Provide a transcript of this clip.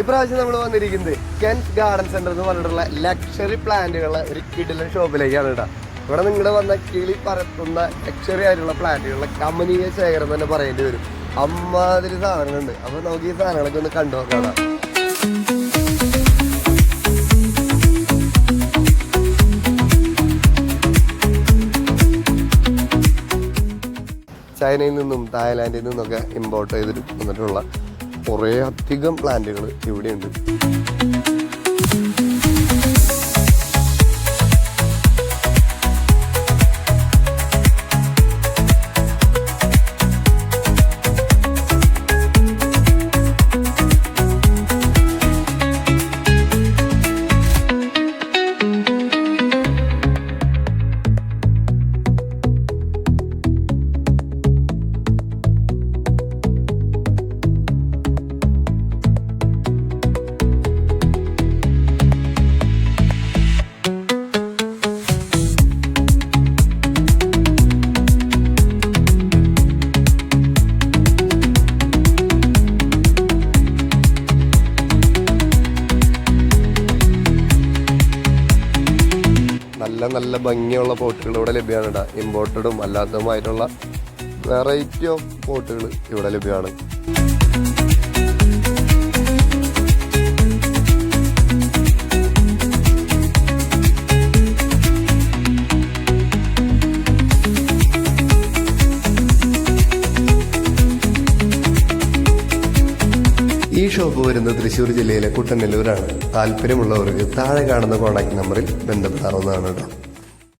ഇപ്രാവശ്യം നമ്മൾ വന്നിരിക്കുന്നത് കെൻസ് ഗാർഡൻ സെന്റർ എന്ന് പറഞ്ഞിട്ടുള്ള ലക്ഷറി പ്ലാന്റുകളുടെ ഒരു കിടിലൻ ഷോപ്പിലേക്കാണ് കേട്ടോ. ഇവിടെ നിങ്ങളുടെ വന്ന കിളി പറത്തുന്ന ലക്ഷറി ആയിട്ടുള്ള പ്ലാന്റുകളുടെ കമ്പനിയെ ശേഖരം തന്നെ പറയേണ്ടി വരും. അമ്മാതിരി സാധനങ്ങളുണ്ട്. അപ്പൊ നമുക്ക് ഈ സാധനങ്ങളൊക്കെ ഒന്ന് കണ്ടു നോക്കാം ചൈനയിൽ നിന്നും തായ്ലാൻഡിൽ നിന്നൊക്കെ ഇമ്പോർട്ട് ചെയ്തിട്ട് വന്നിട്ടുള്ള കുറേ അധികം പ്ലാന്റുകൾ ഇവിടെയുണ്ട്. നല്ല നല്ല ഭംഗിയുള്ള പോട്ടുകൾ ഇവിടെ ലഭ്യമാണ് കേട്ടോ ഇമ്പോർട്ടഡും അല്ലാത്തതുമായിട്ടുള്ള വെറൈറ്റി ഓഫ് പോട്ടുകൾ ഇവിടെ ലഭ്യമാണ്. ഈ ഷോപ്പ് വരുന്നത് തൃശ്ശൂർ ജില്ലയിലെ കുട്ടനെല്ലൂരാണ്. താല്പര്യമുള്ളവർക്ക് താഴെ കാണുന്ന കോൺടാക്ട് നമ്പറിൽ ബന്ധപ്പെടാവുന്നതാണ് കേട്ടോ.